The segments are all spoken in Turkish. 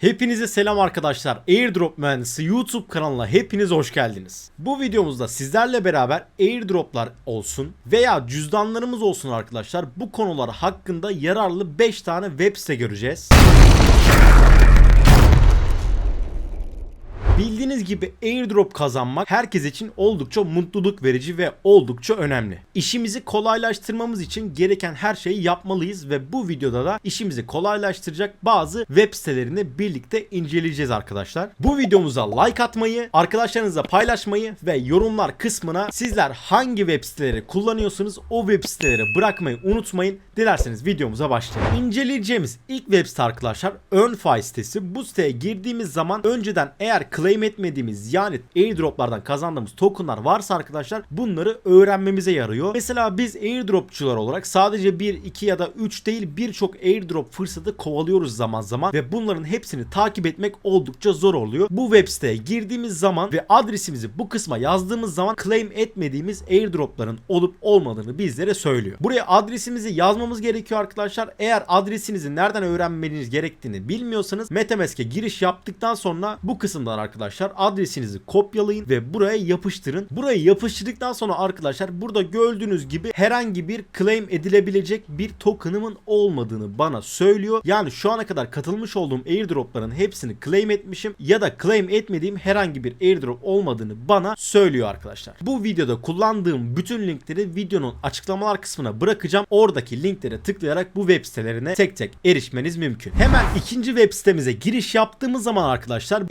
Hepinize selam arkadaşlar. Airdrop Mühendisi YouTube kanalına hepiniz hoş geldiniz. Bu videomuzda sizlerle beraber airdroplar olsun veya cüzdanlarımız olsun arkadaşlar bu konular hakkında yararlı 5 tane web site göreceğiz. Bildiğiniz gibi airdrop kazanmak herkes için oldukça mutluluk verici ve oldukça önemli. İşimizi kolaylaştırmamız için gereken her şeyi yapmalıyız ve bu videoda da işimizi kolaylaştıracak bazı web sitelerini birlikte inceleyeceğiz arkadaşlar. Bu videomuza like atmayı, arkadaşlarınızla paylaşmayı ve yorumlar kısmına sizler hangi web siteleri kullanıyorsunuz o web siteleri bırakmayı unutmayın. Dilerseniz videomuza başlayalım. İnceleyeceğimiz ilk web site arkadaşlar EarnFi sitesi. Bu siteye girdiğimiz zaman önceden eğer claim etmediğimiz yani airdroplardan kazandığımız tokenlar varsa arkadaşlar bunları öğrenmemize yarıyor. Mesela biz airdropçular olarak sadece 1, 2 ya da 3 değil birçok airdrop fırsatı kovalıyoruz zaman zaman ve bunların hepsini takip etmek oldukça zor oluyor. Bu web siteye girdiğimiz zaman ve adresimizi bu kısma yazdığımız zaman claim etmediğimiz airdropların olup olmadığını bizlere söylüyor. Buraya adresimizi yazmamız gerekiyor arkadaşlar. Eğer adresinizi nereden öğrenmeniz gerektiğini bilmiyorsanız Metamask'e giriş yaptıktan sonra bu kısımdan arkadaşlar adresinizi kopyalayın ve buraya yapıştırın. Buraya yapıştırdıktan sonra arkadaşlar burada gördüğünüz gibi herhangi bir claim edilebilecek bir tokenımın olmadığını bana söylüyor. Yani şu ana kadar katılmış olduğum airdropların hepsini claim etmişim ya da claim etmediğim herhangi bir airdrop olmadığını bana söylüyor arkadaşlar. Bu videoda kullandığım bütün linkleri videonun açıklamalar kısmına bırakacağım. Oradaki linklere tıklayarak bu web sitelerine tek tek erişmeniz mümkün. Hemen ikinci web sitemize giriş yaptığımız zaman arkadaşlar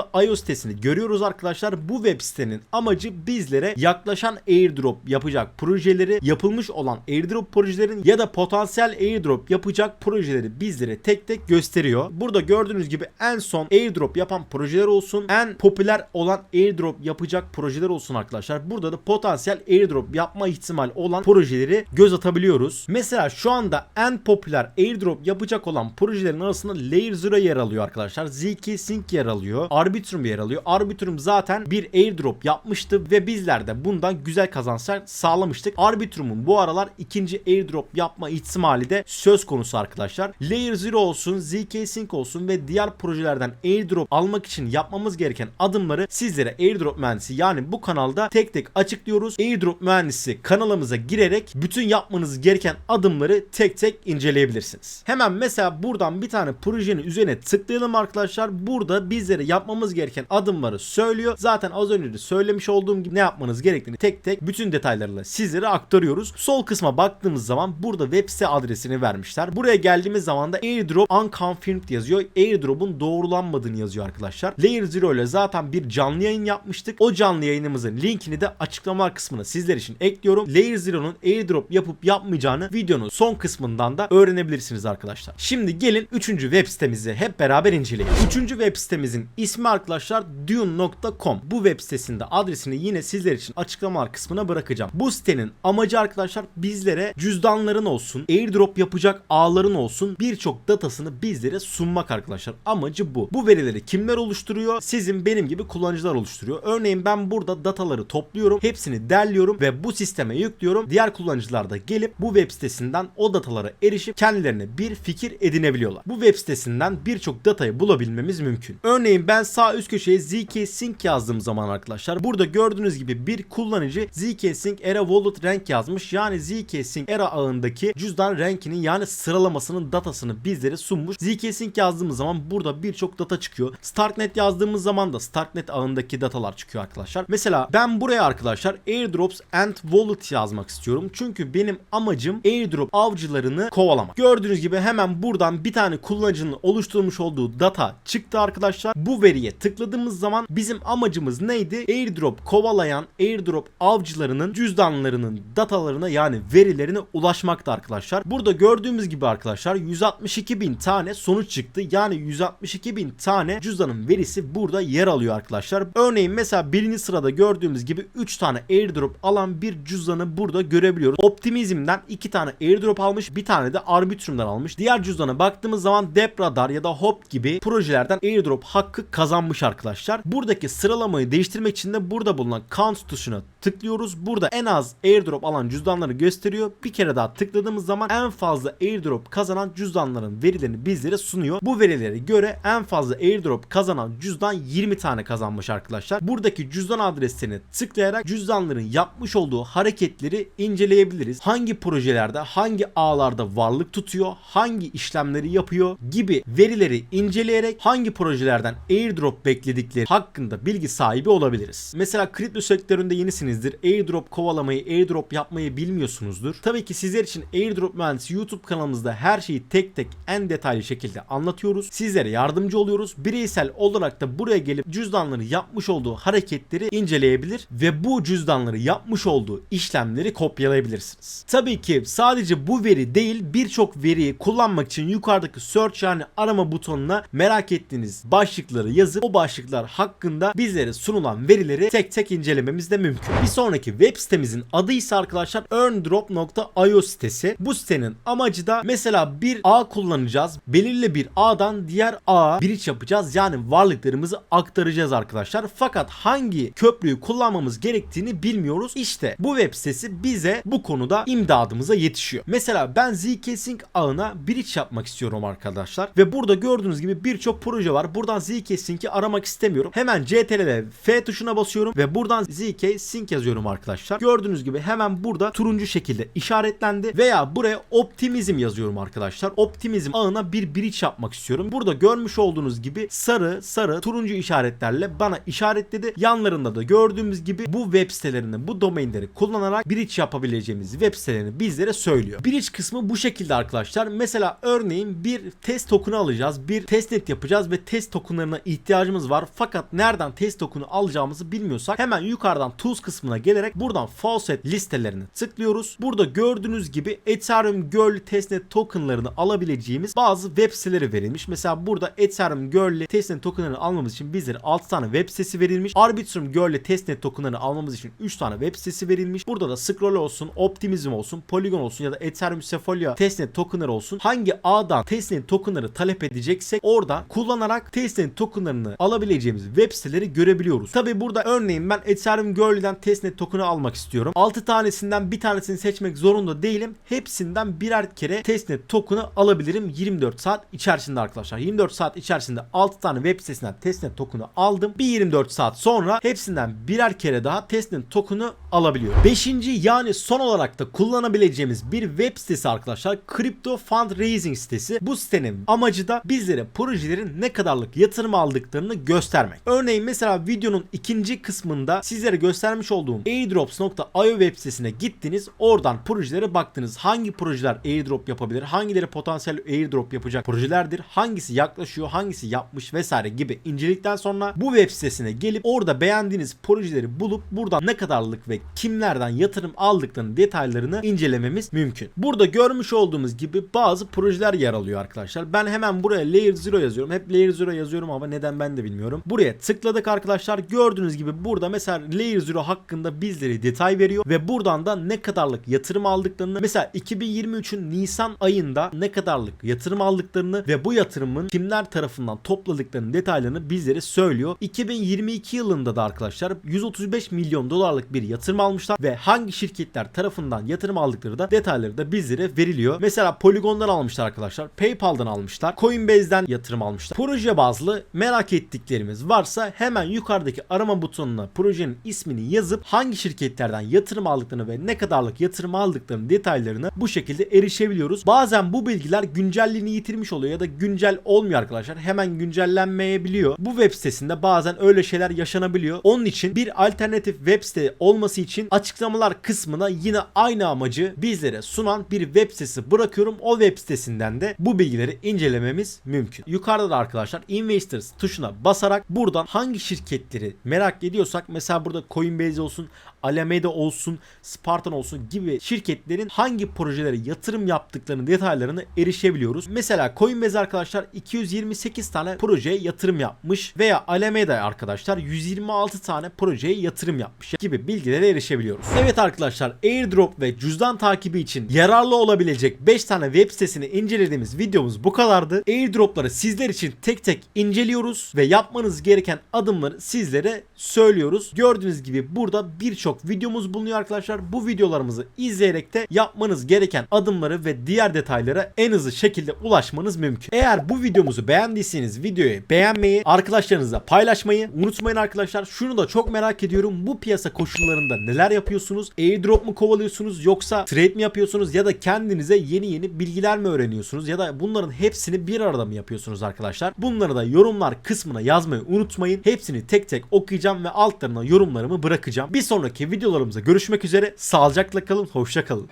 airdrops.io sitesini görüyoruz arkadaşlar. Bu web sitenin amacı bizlere yaklaşan airdrop yapacak projeleri, yapılmış olan airdrop projelerin ya da potansiyel airdrop yapacak projeleri bizlere tek tek gösteriyor. Burada gördüğünüz gibi en son airdrop yapan projeler olsun, en popüler olan airdrop yapacak projeler olsun arkadaşlar. Burada da potansiyel airdrop yapma ihtimal olan projeleri göz atabiliyoruz. Mesela şu anda en popüler airdrop yapacak olan projelerin arasında Layer Zero yer alıyor arkadaşlar. ZK Sync yer alıyor. Arbitrum yer alıyor. Arbitrum zaten bir airdrop yapmıştı ve bizler de bundan güzel kazançlar sağlamıştık. Arbitrum'un bu aralar ikinci airdrop yapma ihtimali de söz konusu arkadaşlar. Layer Zero olsun, ZK Sync olsun ve diğer projelerden airdrop almak için yapmamız gereken adımları sizlere airdrop mühendisi yani bu kanalda tek tek açıklıyoruz. Airdrop mühendisi kanalımıza girerek bütün yapmanız gereken adımları tek tek inceleyebilirsiniz. Hemen mesela buradan bir tane projenin üzerine tıklayalım arkadaşlar. Burada bizlere yapmamız gereken adımları söylüyor. Zaten az önce de söylemiş olduğum gibi ne yapmanız gerektiğini tek tek bütün detaylarıyla sizlere aktarıyoruz. Sol kısma baktığımız zaman burada web site adresini vermişler. Buraya geldiğimiz zaman da airdrop unconfirmed yazıyor. Airdrop'un doğrulanmadığını yazıyor arkadaşlar. Layer Zero ile zaten bir canlı yayın yapmıştık. O canlı yayınımızın linkini de açıklama kısmına sizler için ekliyorum. Layer Zero'nun airdrop yapıp yapmayacağını videonun son kısmından da öğrenebilirsiniz arkadaşlar. Şimdi gelin 3. web sitemizi hep beraber inceleyelim. 3. web sitemizin ismi arkadaşlar dune.com. Bu web sitesinde adresini yine sizler için açıklamalar kısmına bırakacağım. Bu sitenin amacı arkadaşlar bizlere cüzdanların olsun, airdrop yapacak ağların olsun birçok datasını bizlere sunmak arkadaşlar. Amacı bu. Bu verileri kimler oluşturuyor? Sizin benim gibi kullanıcılar oluşturuyor. Örneğin ben burada dataları topluyorum, hepsini derliyorum ve bu sisteme yüklüyorum. Diğer kullanıcılar da gelip bu web sitesinden o datalara erişip kendilerine bir fikir edinebiliyorlar. Bu web sitesinden birçok datayı bulabilmemiz mümkün. Örneğin ben sağ üst köşeye ZK Sync yazdığım zaman arkadaşlar burada gördüğünüz gibi bir kullanıcı ZK Sync Era Wallet Rank yazmış. Yani ZK Sync Era ağındaki cüzdan rankinin yani sıralamasının datasını bizlere sunmuş. ZK Sync yazdığımız zaman burada birçok data çıkıyor. Starknet yazdığımız zaman da Starknet ağındaki datalar çıkıyor arkadaşlar. Mesela ben buraya arkadaşlar Airdrops and Wallet yazmak istiyorum. Çünkü benim amacım airdrop avcılarını kovalamak. Gördüğünüz gibi hemen buradan bir tane kullanıcının oluşturmuş olduğu data çıktı arkadaşlar. Bu veriye tıkladığımız zaman bizim amacımız neydi? Airdrop kovalayan airdrop avcılarının cüzdanlarının datalarına yani verilerine ulaşmakta arkadaşlar. Burada gördüğümüz gibi arkadaşlar 162 bin tane sonuç çıktı. Yani 162 bin tane cüzdanın verisi burada yer alıyor arkadaşlar. Örneğin mesela birinci sırada gördüğümüz gibi 3 tane airdrop alan bir cüzdanı burada görebiliyoruz. Optimizm'den 2 tane airdrop almış, bir tane de Arbitrum'dan almış. Diğer cüzdana baktığımız zaman Depradar ya da Hop gibi projelerden airdrop hakkı kazanmış arkadaşlar. Buradaki sıralamayı değiştirmek için de burada bulunan count tuşuna tıklıyoruz. Burada en az airdrop alan cüzdanları gösteriyor. Bir kere daha tıkladığımız zaman en fazla airdrop kazanan cüzdanların verilerini bizlere sunuyor. Bu verilere göre en fazla airdrop kazanan cüzdan 20 tane kazanmış arkadaşlar. Buradaki cüzdan adreslerini tıklayarak cüzdanların yapmış olduğu hareketleri inceleyebiliriz. Hangi projelerde, hangi ağlarda varlık tutuyor, hangi işlemleri yapıyor gibi verileri inceleyerek hangi projelerden airdrop bekledikleri hakkında bilgi sahibi olabiliriz. Mesela kripto sektöründe yenisinizdir. Airdrop kovalamayı, airdrop yapmayı bilmiyorsunuzdur. Tabii ki sizler için Airdrop Mühendisi YouTube kanalımızda her şeyi tek tek en detaylı şekilde anlatıyoruz. Sizlere yardımcı oluyoruz. Bireysel olarak da buraya gelip cüzdanları yapmış olduğu hareketleri inceleyebilir ve bu cüzdanları yapmış olduğu işlemleri kopyalayabilirsiniz. Tabii ki sadece bu veri değil birçok veriyi kullanmak için yukarıdaki search yani arama butonuna merak ettiğiniz başlıkları yazıp o başlıklar hakkında bizlere sunulan verileri tek tek incelememiz de mümkün. Bir sonraki web sitemizin adı ise arkadaşlar earndrop.io sitesi. Bu sitenin amacı da mesela bir ağ kullanacağız. Belirli bir ağdan diğer ağa bridge yapacağız. Yani varlıklarımızı aktaracağız arkadaşlar. Fakat hangi köprüyü kullanmamız gerektiğini bilmiyoruz. İşte bu web sitesi bize bu konuda imdadımıza yetişiyor. Mesela ben zk-sync ağına bridge yapmak istiyorum arkadaşlar. Ve burada gördüğünüz gibi birçok proje var. Buradan zk-sync'i aramak istemiyorum. Hemen CTRL'de F tuşuna basıyorum ve buradan zk-sync yazıyorum arkadaşlar. Gördüğünüz gibi hemen burada turuncu şekilde işaretlendi veya buraya optimizm yazıyorum arkadaşlar. Optimizm ağına bir bridge yapmak istiyorum. Burada görmüş olduğunuz gibi sarı sarı turuncu işaretlerle bana işaretledi. Yanlarında da gördüğümüz gibi bu web sitelerinde bu domainleri kullanarak bridge yapabileceğimiz web sitelerini bizlere söylüyor. Bridge kısmı bu şekilde arkadaşlar. Mesela örneğin bir test token'ı alacağız. Bir testnet yapacağız ve test token'larına ihtiyacımız var. Fakat nereden test token'ı alacağımızı bilmiyorsak hemen yukarıdan tools kısmına gelerek buradan faucet listelerini tıklıyoruz. Burada gördüğünüz gibi Ethereum Girl testnet token'larını alabileceğimiz bazı web siteleri verilmiş. Mesela burada Ethereum Girl testnet token'larını almamız için bizlere 6 tane web sitesi verilmiş. Arbitrum Girl testnet token'larını almamız için 3 tane web sitesi verilmiş. Burada da Scroll olsun, Optimism olsun, Polygon olsun ya da Ethereum Sequoia testnet token'ları olsun. Hangi ağdan testnet token'ları talep edeceksek orada kullanarak testnet token'larını alabileceğimiz web siteleri görebiliyoruz. Tabi burada örneğin ben Ethereum Girl'den testnet token'ı almak istiyorum. 6 tanesinden bir tanesini seçmek zorunda değilim. Hepsinden birer kere testnet token'ı alabilirim 24 saat içerisinde arkadaşlar. 24 saat içerisinde 6 tane web sitesinden testnet token'ı aldım. Bir 24 saat sonra hepsinden birer kere daha testnet token'ı alabiliyorum. Beşinci yani son olarak da kullanabileceğimiz bir web sitesi arkadaşlar. Crypto Fundraising sitesi. Bu sitenin amacı da bizlere projelerin ne kadarlık yatırım aldıklarını göstermek. Örneğin mesela videonun ikinci kısmında sizlere göstermiş olduğum airdrops.io web sitesine gittiniz. Oradan projelere baktınız. Hangi projeler airdrop yapabilir? Hangileri potansiyel airdrop yapacak projelerdir? Hangisi yaklaşıyor? Hangisi yapmış vesaire gibi inceledikten sonra bu web sitesine gelip orada beğendiğiniz projeleri bulup buradan ne kadarlık ve kimlerden yatırım aldıklarının detaylarını incelememiz mümkün. Burada görmüş olduğumuz gibi bazı projeler yer alıyor arkadaşlar. Ben hemen buraya Layer 0 yazıyorum. Hep Layer 0 yazıyorum ama neden ben de bilmiyorum. Buraya tıkladık arkadaşlar. Gördüğünüz gibi burada mesela Layer 0 hakkında bizlere detay veriyor ve buradan da ne kadarlık yatırım aldıklarını mesela 2023'ün Nisan ayında ne kadarlık yatırım aldıklarını ve bu yatırımın kimler tarafından topladıklarının detaylarını bizlere söylüyor. 2022 yılında da arkadaşlar 135 milyon dolarlık bir yatırım almışlar ve hangi şirketler tarafından yatırım aldıkları da detayları da bizlere veriliyor. Mesela Polygon'dan almışlar arkadaşlar. PayPal'dan almışlar. Coinbase'den yatırım almışlar. Proje bazlı merak ettiklerimiz varsa hemen yukarıdaki arama butonuna projenin ismini yazıp hangi şirketlerden yatırım aldıklarını ve ne kadarlık yatırım aldıklarının detaylarını bu şekilde erişebiliyoruz. Bazen bu bilgiler güncelliğini yitirmiş oluyor ya da güncel olmuyor arkadaşlar. Hemen güncellenmeyebiliyor. Bu web sitesinde bazen öyle şeyler yaşanabiliyor. Onun için bir alternatif web site olması için açıklamalar kısmına yine aynı amacı bizlere sunan bir web sitesi bırakıyorum. O web sitesinden de bu bilgileri incelememiz mümkün. Yukarıda da arkadaşlar Investors tuşuna basarak buradan hangi şirketleri merak ediyorsak mesela burada Coinbase olsun, Alameda olsun, Spartan olsun gibi şirketlerin hangi projelere yatırım yaptıklarının detaylarını erişebiliyoruz. Mesela Coinbase arkadaşlar 228 tane projeye yatırım yapmış veya Alameda arkadaşlar 126 tane projeye yatırım yapmış gibi bilgilere erişebiliyoruz. Evet arkadaşlar airdrop ve cüzdan takibi için yararlı olabilecek 5 tane web sitesini incelediğimiz videomuz bu kadardı. Airdropları sizler için tek tek inceliyoruz ve yapmanız gereken adımları sizlere söylüyoruz. Gördüğünüz gibi burada birçok videomuz bulunuyor arkadaşlar. Bu videolarımızı izleyerek de yapmanız gereken adımları ve diğer detaylara en hızlı şekilde ulaşmanız mümkün. Eğer bu videomuzu beğendiyseniz videoyu beğenmeyi, arkadaşlarınızla paylaşmayı unutmayın arkadaşlar. Şunu da çok merak ediyorum. Bu piyasa koşullarında neler yapıyorsunuz? Airdrop mu kovalıyorsunuz yoksa trade mi yapıyorsunuz ya da kendinize yeni yeni bilgiler mi öğreniyorsunuz ya da bunların hepsini bir arada mı yapıyorsunuz arkadaşlar? Bunları da yorumlar kısmına yazmayı unutmayın. Hepsini tek tek okuyacağım ve altlarına yorumlarımı bırakacağım. Bir sonraki videolarımıza görüşmek üzere. Sağlıcakla kalın, hoşça kalın.